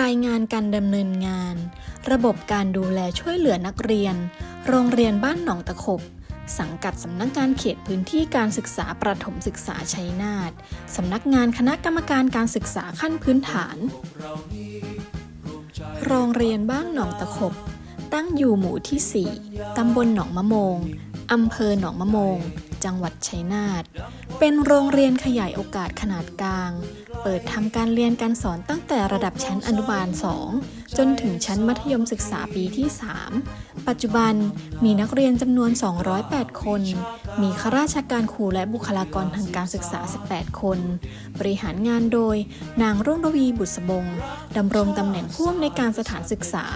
รายงานการดำเนินงาน ระบบการดูแลช่วยเหลือนักเรียน โรงเรียนบ้านหนองตะขบ สังกัดสำนักงานเขตพื้นที่การศึกษาประถมศึกษาชัยนาทสำนักงานคณะกรรมการการศึกษาขั้นพื้นฐาน โรงเรียนบ้านหนองตะขบ ตั้งอยู่หมู่ที่ 4 ตำบลหนองมะโมง อำเภอหนองมะโมง จังหวัดชัยนาท เป็นโรงเรียนขยายโอกาสขนาดกลาง เปิดทำการเรียนการสอนตั้งแต่ระดับชั้นอนุบาล 2 จนถึงชั้นมัธยมศึกษาปีที่ 3 ปัจจุบันมีนักเรียนจำนวน 208 คน มีข้าราชการครูและบุคลากรทางการศึกษา 18 คน บริหารงานโดยนางรุ่งรวีบุษบงดำรงตำแหน่งผู้อำนวยการสถานศึกษา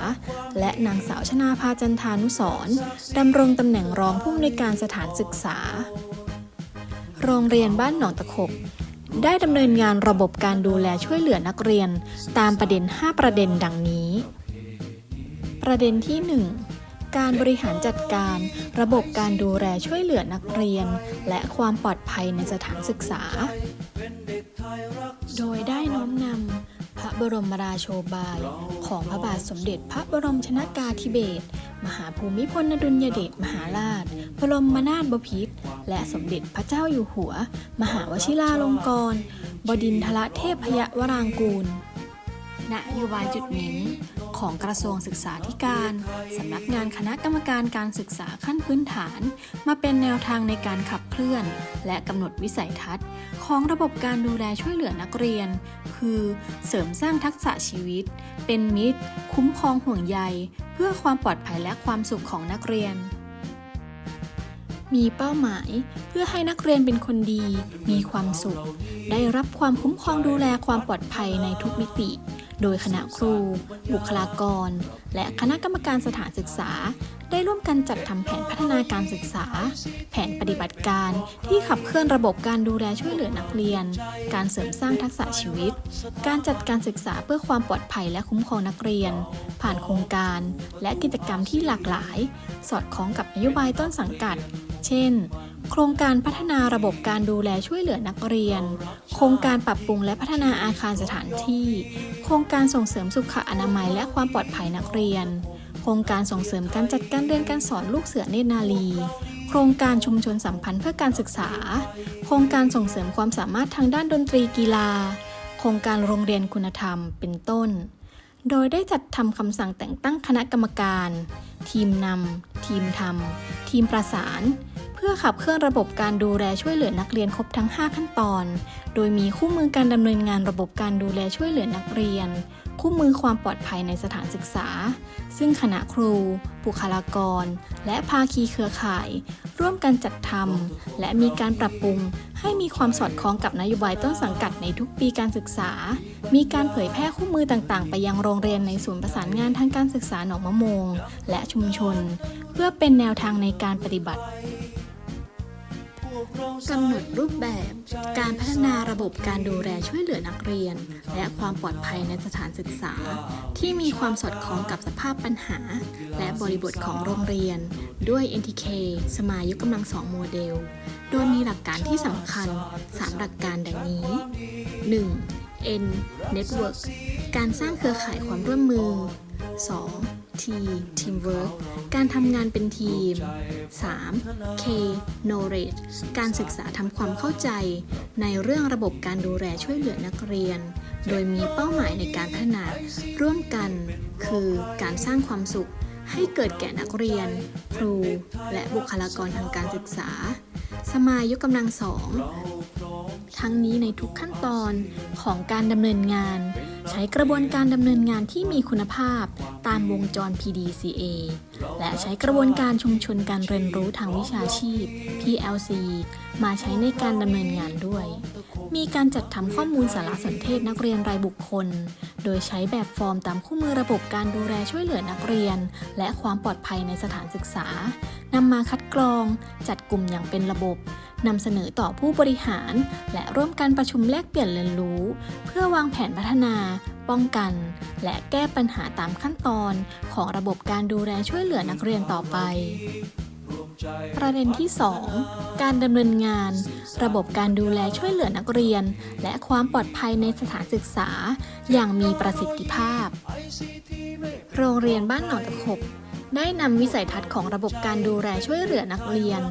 และนางสาวชนาภาจันทานุสรดำรงตำแหน่งรองผู้อำนวยการสถานศึกษา โรงเรียนบ้านหนองตะขบได้ดำเนินงานระบบการดูแลช่วยเหลือนักเรียน ตามประเด็น 5 ประเด็นดังนี้ ประเด็นที่ 1 การบริหารจัดการ ระบบการดูแลช่วยเหลือนักเรียน และความปลอดภัยในสถานศึกษา โดยได้น้อมนำพระบรมราโชบาย ของพระบาทสมเด็จพระบรมชนากาธิเบศรมหาภูมิพลอดุลยเดชมหาราช บรมนาถบพิตรและสมเด็จพระเจ้าอยู่หัว มหาวชิราลงกรณบดินทรเทพยวรางกูลนโยบายจุดเน้น ของกระทรวงศึกษาธิการ สำนักงานคณะกรรมการการศึกษาขั้นพื้นฐาน มาเป็นแนวทางในการขับเคลื่อน และกำหนดวิสัยทัศน์ ของระบบการดูแลช่วยเหลือนักเรียน คือเสริมสร้างทักษะชีวิต เป็นมิตร คุ้มครองห่วงใย เพื่อความปลอดภัยและความสุขของนักเรียนมีเป้าหมายเพื่อให้นักเรียนเป็นคนดี มีความสุข ได้รับความคุ้มครองดูแลความปลอดภัยในทุกมิติ โดยคณะครู บุคลากร และคณะกรรมการสถานศึกษา ได้ร่วมกันจัดทำแผนพัฒนาการศึกษา แผนปฏิบัติการที่ขับเคลื่อนระบบการดูแลช่วยเหลือนักเรียน การเสริมสร้างทักษะชีวิต การจัดการศึกษาเพื่อความปลอดภัยและคุ้มครองนักเรียน ผ่านโครงการ และกิจกรรมที่หลากหลาย สอดคล้องกับนโยบายต้นสังกัด เช่น โครงการพัฒนาระบบการดูแลช่วยเหลือนักเรียน โครงการปรับปรุงและพัฒนาอาคารสถานที่ โครงการส่งเสริมสุขอนามัยและความปลอดภัยนักเรียน โครงการส่งเสริมการจัดการเรียนการสอนลูกเสือเนตรนารีโครงการชุมชนสัมพันธ์เพื่อการศึกษา โครงการส่งเสริมความสามารถทางด้านดนตรีกีฬา โครงการโรงเรียนคุณธรรม เป็นต้น โดยได้จัดทำคำสั่งแต่งตั้งคณะกรรมการ ทีมนำทีมทำทีมประสาน พื่อขับเคลื่อนระบบการดูแลช่วยเหลือนักเรียนครบทั้ง 5 ขั้นตอน โดยมีคู่มือการดำเนินงานระบบการดูแลช่วยเหลือนักเรียน คู่มือความปลอดภัยในสถานศึกษา ซึ่งคณะครู บุคลากร และภาคีเครือข่าย ร่วมกันจัดทำและมีการปรับปรุง ให้มีความสอดคล้องกับนโยบายต้นสังกัดในทุกปีการศึกษา มีการเผยแพร่คู่มือต่างๆ ไปยังโรงเรียนในศูนย์ประสานงานทางการศึกษาหนองมะมง และชุมชน เพื่อเป็นแนวทางในการปฏิบัติ กำหนดรูปแบบการพัฒนาระบบการดูแลช่วยเหลือนักเรียน และความปลอดภัยในสถานศึกษา ที่มีความสอดคล้องกับสภาพปัญหา และบริบทของโรงเรียน ด้วย NTK สมายกกำลังสองโมเดล โดยมีหลักการที่สำคัญ 3 หลักการดังนี้ 1. N Network การสร้างเครือข่ายความร่วมมือ 2. T Teamwork การทำงานเป็นทีม 3. K Knowledge การศึกษาทำความเข้าใจ ในเรื่องระบบการดูแลช่วยเหลือนักเรียน โดยมีเป้าหมายในการพัฒนาร่วมกัน คือการสร้างความสุขให้เกิดแก่นักเรียน ครู และบุคลากรทางการศึกษา สมายกกำลังสอง ทั้งนี้ในทุกขั้นตอนของการดำเนินงาน ใช้กระบวนการดำเนินงานที่มีคุณภาพตามวงจร PDCA และใช้กระบวนการชุมชนการเรียนรู้ทางวิชาชีพ PLC มาใช้ในการดำเนินงานด้วย มีการจัดทำข้อมูลสารสนเทศนักเรียนรายบุคคล โดยใช้แบบฟอร์มตามคู่มือระบบการดูแลช่วยเหลือนักเรียน และความปลอดภัยในสถานศึกษานำมาคัดกรอง จัดกลุ่มอย่างเป็นระบบ นำเสนอต่อผู้บริหาร และร่วมกันประชุมแลกเปลี่ยนเรียนรู้ เพื่อวางแผนพัฒนา ป้องกัน และแก้ปัญหาตามขั้นตอน ของระบบการดูแลช่วยเหลือนักเรียนต่อไป ประเด็นที่ 2 การดำเนินงาน ระบบการดูแลช่วยเหลือนักเรียน และความปลอดภัยในสถานศึกษา อย่างมีประสิทธิภาพ โรงเรียนบ้านหนองตะขบ ได้นำวิสัยทัศน์ของระบบการดูแลช่วยเหลือนักเรียน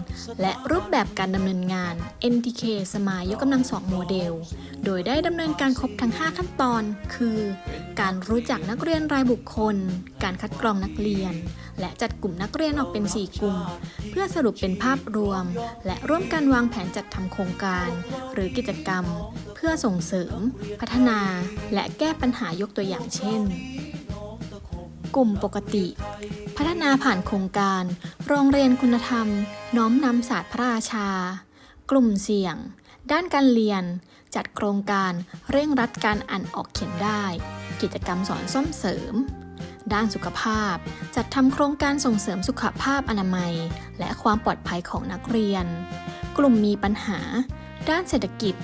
และรูปแบบการดำเนินงาน NTK สมายยกกำลังสองโมเดล โดยได้ดำเนินการครบทั้ง 5 ขั้นตอน คือ การรู้จักนักเรียนรายบุคคล การคัดกรองนักเรียน และจัดกลุ่มนักเรียนออกเป็น 4 กลุ่ม เพื่อสรุปเป็นภาพรวม และร่วมกันวางแผนจัดทำโครงการ หรือกิจกรรม เพื่อส่งเสริม พัฒนา และแก้ปัญหายกตัวอย่างเช่น ลุ่มปกติ พัฒนาผ่านโครงการ โรงเรียนคุณธรรม น้อมนำศาสตร์พระราชา กลุ่มเสี่ยง ด้านการเรียน จัดโครงการเร่งรัดการอ่านออกเขียนได้ กิจกรรมสอนซ่อมเสริม ด้านสุขภาพ จัดทำโครงการส่งเสริมสุขภาพอนามัย และความปลอดภัยของนักเรียน กลุ่มมีปัญหา ด้านเศรษฐกิจ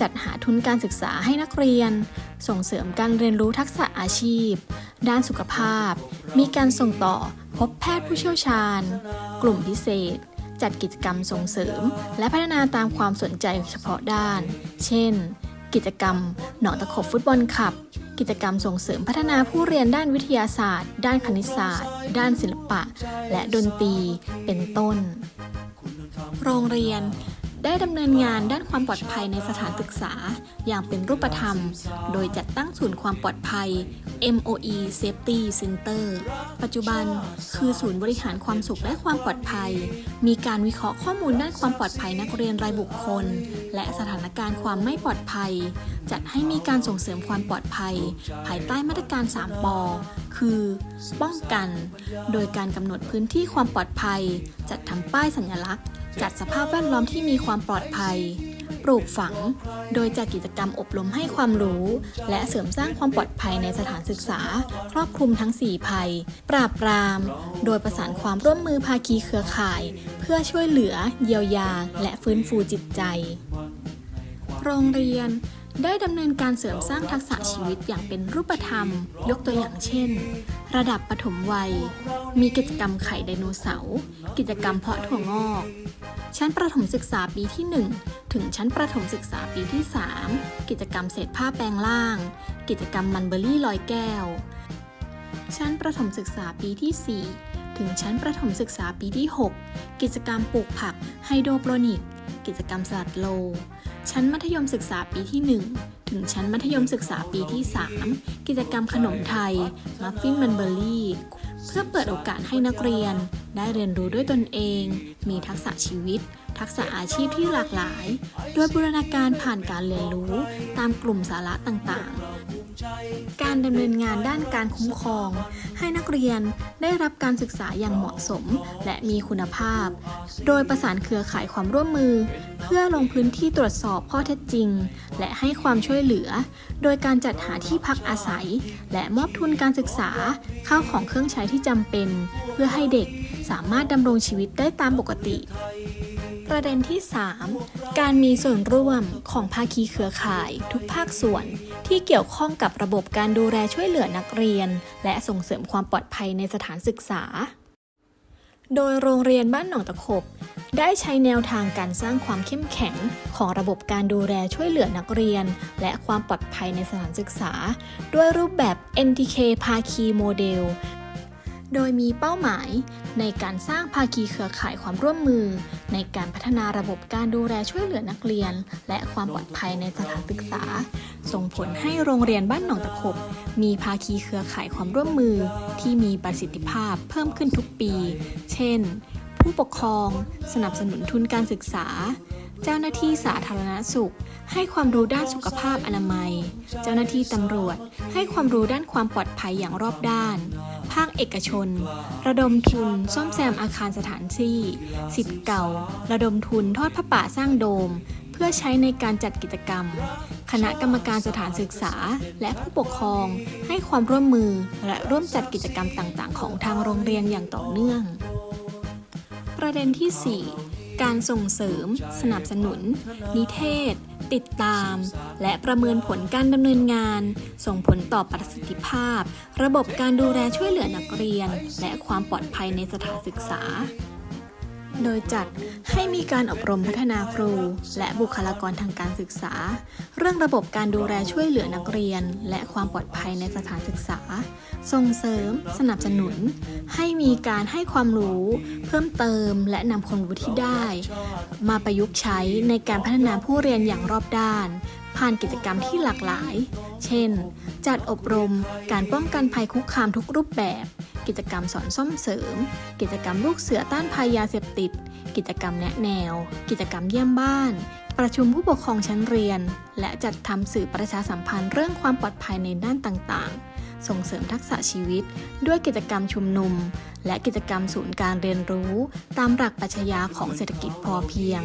จัดหาทุนการศึกษาให้นักเรียน ส่งเสริมการเรียนรู้ทักษะอาชีพ ด้านสุขภาพ มีการส่งต่อพบแพทย์ผู้เชี่ยวชาญ กลุ่มพิเศษ จัดกิจกรรมส่งเสริม และพัฒนาตามความสนใจเฉพาะด้าน เช่น กิจกรรมหนองตะขบฟุตบอลคับ กิจกรรมส่งเสริมพัฒนาผู้เรียนด้านวิทยาศาสตร์ ด้านคณิตศาสตร์ ด้านศิลปะ และดนตรี เป็นต้น โรงเรียน ได้ดำเนินงานด้านความปลอดภัยในสถานศึกษา อย่างเป็นรูปธรรม โดยจัดตั้งศูนย์ความปลอดภัย MOE Safety Center ปัจจุบันคือศูนย์บริหารความสุขและความปลอดภัย มีการวิเคราะห์ข้อมูลด้านความปลอดภัยนักเรียนรายบุคคล และสถานการณ์ความไม่ปลอดภัย จัดให้มีการส่งเสริมความปลอดภัย ภายใต้มาตรการ 3 ป คือ ป้องกัน โดยการกำหนดพื้นที่ความปลอดภัย จัดทำป้ายสัญลักษณ์ จัดสภาพแวดล้อมที่มีความปลอดภัย ปลูกฝัง โดยจัดกิจกรรมอบรมให้ความรู้ และเสริมสร้างความปลอดภัยในสถานศึกษา ครอบคลุมทั้ง 4 ภัย ปราบปราม โดยประสานความร่วมมือภาคีเครือข่าย เพื่อช่วยเหลือ เยียวยา และฟื้นฟูจิตใจ โรงเรียน ได้ดำเนินการเสริมสร้างทักษะชีวิตอย่างเป็นรูปธรรม ยกตัวอย่างเช่น ระดับปฐมวัย มีกิจกรรมไข่ไดโนเสาร์ กิจกรรมเพาะถั่วงอก ชั้นประถมศึกษาปีที่ 1 ถึงชั้นประถมศึกษาปีที่ 3 กิจกรรมเศษผ้าแปลงล่าง กิจกรรมมันเบอรี่ลอยแก้ว ชั้นประถมศึกษาปีที่ 4 ถึงชั้นประถมศึกษาปีที่ 6 กิจกรรมปลูกผักไฮโดรโปรนิก กิจกรรมสลัดโล ชั้นมัธยมศึกษาปีที่ 1 ถึงชั้นมัธยมศึกษาปีที่ 3 กิจกรรมขนมไทย มัฟฟินมันเบอร์รี่ เพื่อเปิดโอกาสให้นักเรียน ได้เรียนรู้ด้วยตนเอง มีทักษะชีวิต ทักษะอาชีพที่หลากหลาย โดยบูรณาการผ่านการเรียนรู้ตามกลุ่มสาระต่างๆ การดำเนินงานด้านการคุ้มครอง ให้นักเรียนได้รับการศึกษาอย่างเหมาะสมและมีคุณภาพ โดยประสานเครือข่ายความร่วมมือ เพื่อลงพื้นที่ตรวจสอบข้อเท็จจริง และให้ความช่วยเหลือ โดยการจัดหาที่พักอาศัย และมอบทุนการศึกษาข้าวของเครื่องใช้ที่จำเป็น เพื่อให้เด็กสามารถดำรงชีวิตได้ตามปกติ ประเด็นที่ 3 การมีส่วนร่วมของภาคีเครือข่ายทุกภาคส่วน ที่เกี่ยวข้องกับระบบการดูแลช่วยเหลือนักเรียน และส่งเสริมความปลอดภัยในสถานศึกษา โดยโรงเรียนบ้านหนองตะขบ ได้ใช้แนวทางการสร้างความเข้มแข็งของระบบการดูแลช่วยเหลือนักเรียน และความปลอดภัยในสถานศึกษา ด้วยรูปแบบ NTK ภาคีโมเดล โดยมีเป้าหมายในการสร้างภาคีเครือข่ายความร่วมมือ ในการพัฒนาระบบการดูแลช่วยเหลือนักเรียน และความปลอดภัยในสถานศึกษา ส่งผลให้โรงเรียนบ้านหนองตะขบ มีภาคีเครือข่ายความร่วมมือ ที่มีประสิทธิภาพเพิ่มขึ้นทุกปี เช่น ผู้ปกครอง สนับสนุนทุนการศึกษา เจ้าหน้าที่สาธารณสุข ให้ความรู้ด้านสุขภาพอนามัย เจ้าหน้าที่ตำรวจ ให้ความรู้ด้านความปลอดภัยอย่างรอบด้าน ภาคเอกชน ระดมทุน ซ่อมแซมอาคารสถานที่สิทธิ์เก่า ระดมทุนทอดผ้าป่าสร้างโดม เพื่อใช้ในการจัดกิจกรรม คณะกรรมการสถานศึกษา และผู้ปกครอง ให้ความร่วมมือและร่วมจัดกิจกรรมต่างๆ ของทางโรงเรียนอย่างต่อเนื่อง ประเด็นที่ 4 การส่งเสริม สนับสนุน นิเทศ ติดตาม และประเมินผลการดำเนินงาน ส่งผลต่อประสิทธิภาพ ระบบการดูแลช่วยเหลือนักเรียน และความปลอดภัยในสถานศึกษา โดยจัดให้มีการอบรมพัฒนาครู และบุคลากรทางการศึกษา เรื่องระบบการดูแลช่วยเหลือนักเรียน และความปลอดภัยในสถานศึกษา ส่งเสริม สนับสนุน ให้มีการให้ความรู้ เพิ่มเติมและนำความรู้ที่ได้ มาประยุกต์ใช้ในการพัฒนาผู้เรียนอย่างรอบด้าน ผ่านกิจกรรมที่หลากหลาย เช่น จัดอบรม การป้องกันภัยคุกคามทุกรูปแบบ กิจกรรมสอนซ่อมเสริม กิจกรรมลูกเสือต้านภัยยาเสพติด กิจกรรมแนะแนว กิจกรรมเยี่ยมบ้าน ประชุมผู้ปกครองชั้นเรียน และจัดทำสื่อประชาสัมพันธ์เรื่องความปลอดภัยในด้านต่างๆ ส่งเสริมทักษะชีวิต ด้วยกิจกรรมชุมนุม และกิจกรรมศูนย์การเรียนรู้ ตามหลักปรัชญาของเศรษฐกิจพอเพียง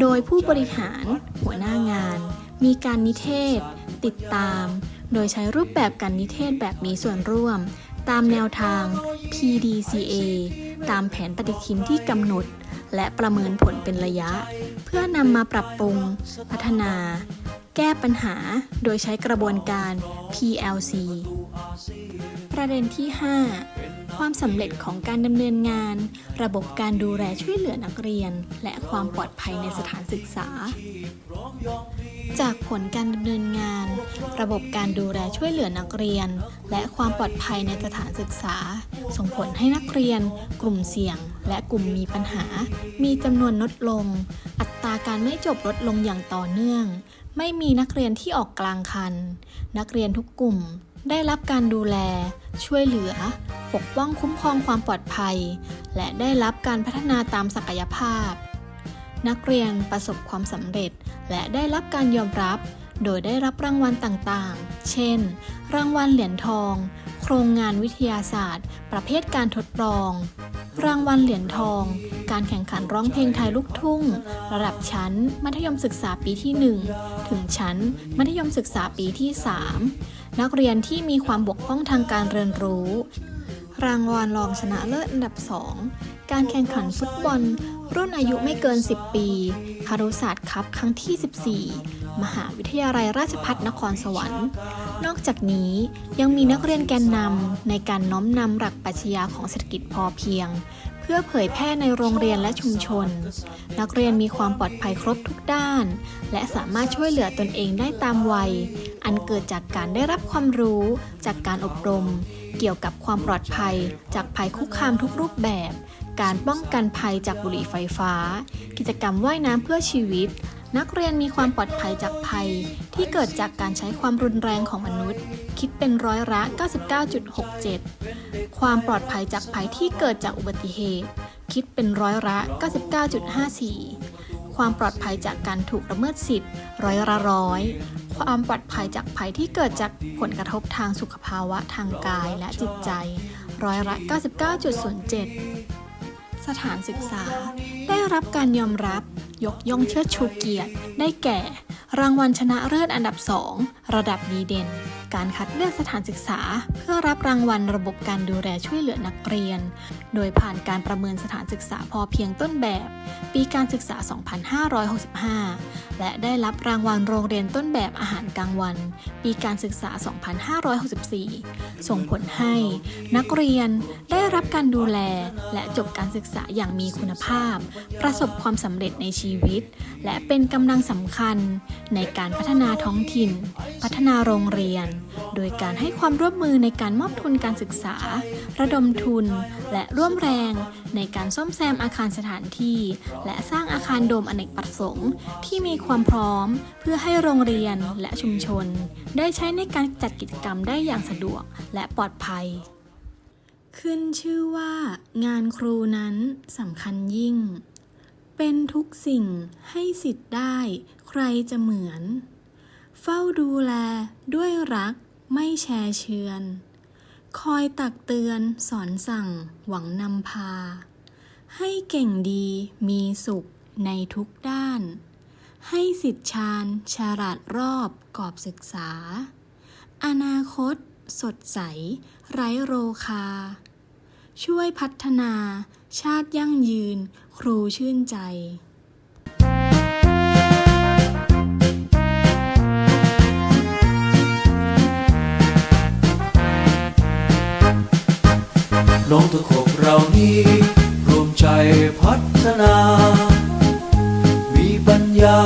โดยผู้บริหาร หัวหน้างาน มีการนิเทศ ติดตาม โดยใช้รูปแบบการนิเทศแบบมีส่วนร่วม ตามแนวทาง PDCA ตามแผนปฏิทินที่กำหนด และประเมินผลเป็นระยะ เพื่อนำมาปรับปรุง พัฒนา แก้ปัญหาโดยใช้กระบวนการ PLC ประเด็นที่ 5 ความสำเร็จของการดำเนินงาน ระบบการดูแลช่วยเหลือนักเรียน และความปลอดภัยในสถานศึกษา จากผลการดำเนินงาน ระบบการดูแลช่วยเหลือนักเรียน และความปลอดภัยในสถานศึกษา ส่งผลให้นักเรียน กลุ่มเสี่ยง และกลุ่มมีปัญหา มีจำนวนลดลง อัตราการไม่จบลดลงอย่างต่อเนื่อง ไม่มีนักเรียนที่ออกกลางคัน นักเรียนทุกกลุ่มได้รับการดูแล ช่วยเหลือ ปกป้องคุ้มครองความปลอดภัย และได้รับการพัฒนาตามศักยภาพ นักเรียนประสบความสำเร็จ และได้รับการยอมรับ โดยได้รับรางวัลต่างๆ เช่น รางวัลเหรียญทอง โครงงานวิทยาศาสตร์ ประเภทการทดลอง รางวัลเหรียญทอง การแข่งขันร้องเพลงไทยลูกทุ่ง ระดับชั้น มัธยมศึกษาปีที่ 1 ถึงชั้น มัธยมศึกษาปีที่ 3 นักเรียนที่มีความบกพร่องทางการเรียนรู้ รางวัลรองชนะเลิศอันดับ 2 การแข่งขันฟุตบอล รุ่นอายุไม่เกิน 10 ปี คารุศาสตร์คัพครั้งที่ 14 มหาวิทยาลัยราชภัฏนครสวรรค์ นอกจากนี้ยังมีนักเรียนแกนนำในการน้อมนำหลักปรัชญาของเศรษฐกิจพอเพียง เพื่อเผยแพร่ในโรงเรียนและชุมชน นักเรียนมีความปลอดภัยครบทุกด้าน และสามารถช่วยเหลือตนเองได้ตามวัย อันเกิดจากการได้รับความรู้ จากการอบรม เกี่ยวกับความปลอดภัย จากภัยคุกคามทุกรูปแบบ การป้องกันภัยจากบุหรี่ไฟฟ้า กิจกรรมว่ายน้ำเพื่อชีวิต นักเรียนมีความปลอดภัยจากภัย ที่เกิดจากการใช้ความรุนแรงของมนุษย์ คิดเป็นร้อยละ 99.67 ความปลอดภัยจากภัยที่เกิดจากอุบัติเหตุ คิดเป็นร้อยละ 99.54 ความปลอดภัยจากการถูกละเมิดสิทธิ์ ร้อยละร้อยความปลอดภัยจากภัยที่เกิดจากผลกระทบทางสุขภาวะทางกายและจิตใจ ร้อยละ 99.07 สถานศึกษา ได้รับการยอมรับ ยกย่องเชิดชูเกียรติ ได้แก่ รางวัลชนะเลิศอันดับ2ระดับดีเด่น การคัดเลือกสถานศึกษา เพื่อรับรางวัลระบบการดูแลช่วยเหลือนักเรียน โดยผ่านการประเมินสถานศึกษาพอเพียงต้นแบบ ปีการศึกษา 2565 และได้รับรางวัลโรงเรียนต้นแบบอาหารกลางวัน ปีการศึกษา 2564 ส่งผลให้นักเรียนได้รับการดูแลและจบการศึกษาอย่างมีคุณภาพ ประสบความสำเร็จในชีวิต และเป็นกำลังสำคัญในการพัฒนาท้องถิ่น พัฒนาโรงเรียน โดยการให้ความร่วมมือในการมอบทุนการศึกษา ระดมทุน และร่วมแรงในการซ่อมแซมอาคารสถานที่ และสร้างอาคารโดมอเนกประสงค์ที่มีความพร้อม เพื่อให้โรงเรียนและชุมชน ได้ใช้ในการจัดกิจกรรมได้อย่างสะดวกและปลอดภัย ขึ้นชื่อว่า งานครูนั้นสำคัญยิ่ง เป็นทุกสิ่งให้สิทธิ์ได้ ใครจะเหมือน เฝ้าดูแลด้วยรักไม่แชร์เชือน คอยตักเตือนสอนสั่งหวังนำพา ให้เก่งดีมีสุขในทุกด้าน ให้สิทธิชาญฉลาดรอบกอบศึกษา อนาคต สดใส ไร้โรคา ช่วยพัฒนา ชาติยั่งยืน ครูชื่นใจน้องตะขบเรานี้รวมใจพัฒนา มีปัญญา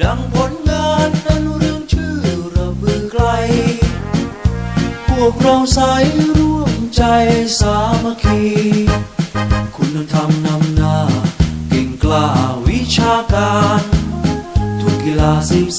ดังผลงานนั้นเรื่องชื่อระบือไกล พวกเราสายร่วมใจสามัคคี คุณธรรมนำหน้า เก่งกล้าวิชาการ ทุกกีฬาสี